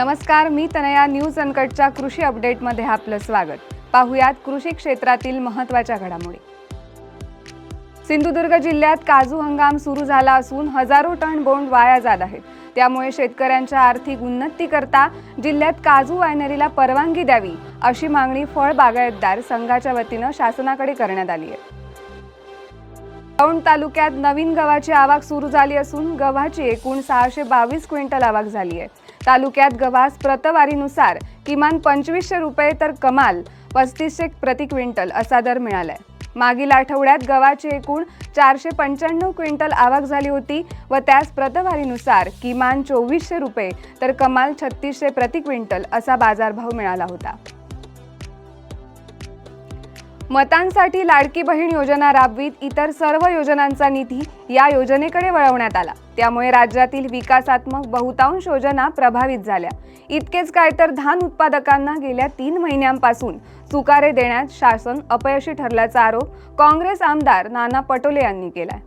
नमस्कार मी तनया न्यूज अनकटच्या कृषी अपडेटमध्ये आपलं स्वागत. पाहुयात कृषी क्षेत्रातील महत्त्वाच्या घडामोडी. सिंधुदुर्ग जिल्ह्यात काजू हंगाम सुरू झाला असून हजारो टन बोंड वाया जात आहेत. त्यामुळे शेतकऱ्यांच्या आर्थिक उन्नती करता जिल्ह्यात काजू वायनरीला परवानगी द्यावी अशी मागणी फळ बागायतदार संघाच्या वतीनं शासनाकडे करण्यात आली आहे. दौंड तालुक्यात नवीन गव्हाची आवक सुरू झाली असून गव्हाची एकूण सहाशे बावीस क्विंटल आवक झाली आहे. तालुक्यात गव्हास प्रतवारीनुसार किमान पंचवीसशे रुपये तर कमाल पस्तीसशे प्रति क्विंटल असा दर मिळालाय. मागील आठवड्यात गव्हाची एकूण चारशे पंच्याण्णव क्विंटल आवक झाली होती व त्यास प्रतवारीनुसार किमान चोवीसशे रुपये तर कमाल छत्तीसशे प्रति क्विंटल असा बाजारभाव मिळाला होता. मतांसाठी लाडकी बहीण योजना राबवीत इतर सर्व योजनांचा निधी या योजनेकडे वळवण्यात आला. त्यामुळे राज्यातील विकासात्मक बहुतांश योजना प्रभावित झाल्या. इतकेच काय तर धान उत्पादकांना गेल्या तीन महिन्यांपासून चुकारे देण्यात शासन अपयशी ठरल्याचा आरोप काँग्रेस आमदार नाना पटोले यांनी केलाय.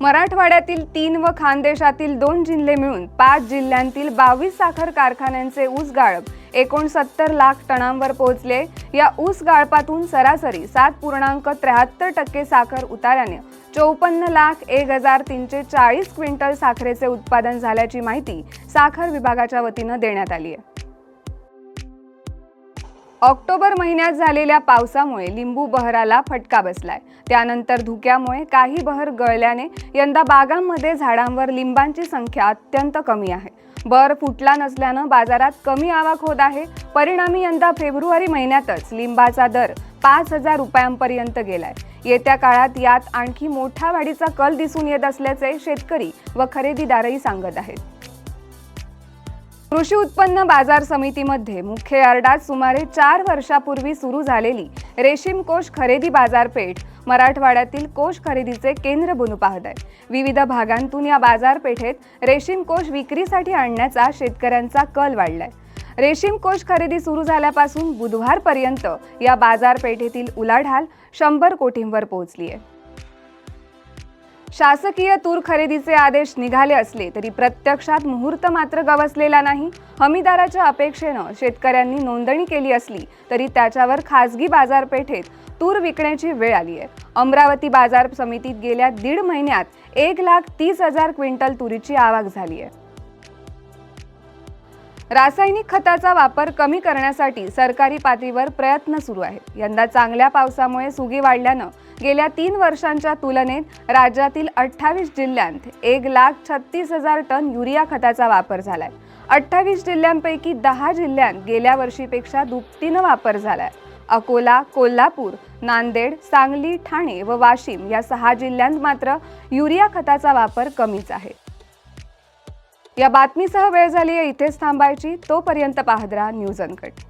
मराठवाड्यातील तीन व खानदेशातील दोन जिल्हे मिळून पाच जिल्ह्यांतील बावीस साखर कारखान्यांचे ऊस गाळप एकोणसत्तर लाख टनांवर पोहोचले. या ऊस गाळपातून सरासरी सात पूर्णांक त्र्याहत्तर टक्के साखर उतारल्याने चौपन्न लाख एक हजार तीनशे चाळीस क्विंटल साखरेचे उत्पादन झाल्याची माहिती साखर विभागाच्या वतीनं देण्यात आली आहे. ऑक्टोबर महिन्यात झालेल्या पावसामुळे लिंबू बहराला फटका बसलाय. त्यानंतर धुक्यामुळे काही बहर गळल्याने यंदा बागांमध्ये झाडांवर लिंबांची संख्या अत्यंत कमी आहे. बर फुटला नसल्यानं बाजारात कमी आवक होत आहे. परिणामी यंदा फेब्रुवारी महिन्यातच लिंबाचा दर पाच हजार रुपयांपर्यंत गेलाय. येत्या काळात यात आणखी मोठ्या वाढीचा कल दिसून येत असल्याचे शेतकरी व खरेदीदारही सांगत आहेत. कृषी उत्पन्न बाजार समितीमध्ये मुख्य यार्डात सुमारे चार वर्षापूर्वी सुरू झालेली रेशीम कोष खरेदी बाजारपेठ मराठवाड्यातील कोष खरेदीचे केंद्र बनू पाहत आहे. विविध भागांतून या बाजारपेठेत रेशीम कोष विक्रीसाठी आणण्याचा शेतकऱ्यांचा कल वाढलाय. रेशीम कोष खरेदी सुरू झाल्यापासून बुधवारपर्यंत या बाजारपेठेतील उलाढाल शंभर कोटींवर पोहोचली आहे. शासकीय तूर खरेदीचे आदेश निघाले असले तरी प्रत्यक्षात मुहूर्त मात्र गवसलेला नाही. हमीदाराच्या अपेक्षेनं शेतकऱ्यांनी नोंदणी केली असली तरी त्याच्यावर खासगी बाजारपेठेत तूर विकण्याची वेळ आली आहे. अमरावती बाजार समितीत गेल्या दीड महिन्यात एक लाख तीस हजार क्विंटल तुरीची आवक झाली आहे. रासायनिक खताचा वापर कमी करण्यासाठी सरकारी पातळीवर प्रयत्न सुरू आहेत. यंदा चांगल्या पावसामुळे सुगी वाढल्यानं गेल्या तीन वर्षांच्या तुलनेत राज्यातील अठ्ठावीस जिल्ह्यांत एक लाख छत्तीस हजार टन युरिया खताचा वापर झालाय. अठ्ठावीस जिल्ह्यांपैकी दहा जिल्ह्यांत गेल्या वर्षीपेक्षा दुपटीनं वापर झालाय. अकोला कोल्हापूर नांदेड सांगली ठाणे व वाशिम या सहा जिल्ह्यांत मात्र युरिया खताचा वापर कमीच आहे. या बातमीसह वेळ झाली आहे इथेच थांबायची. तोपर्यंत पाहत राहा न्यूज अनकट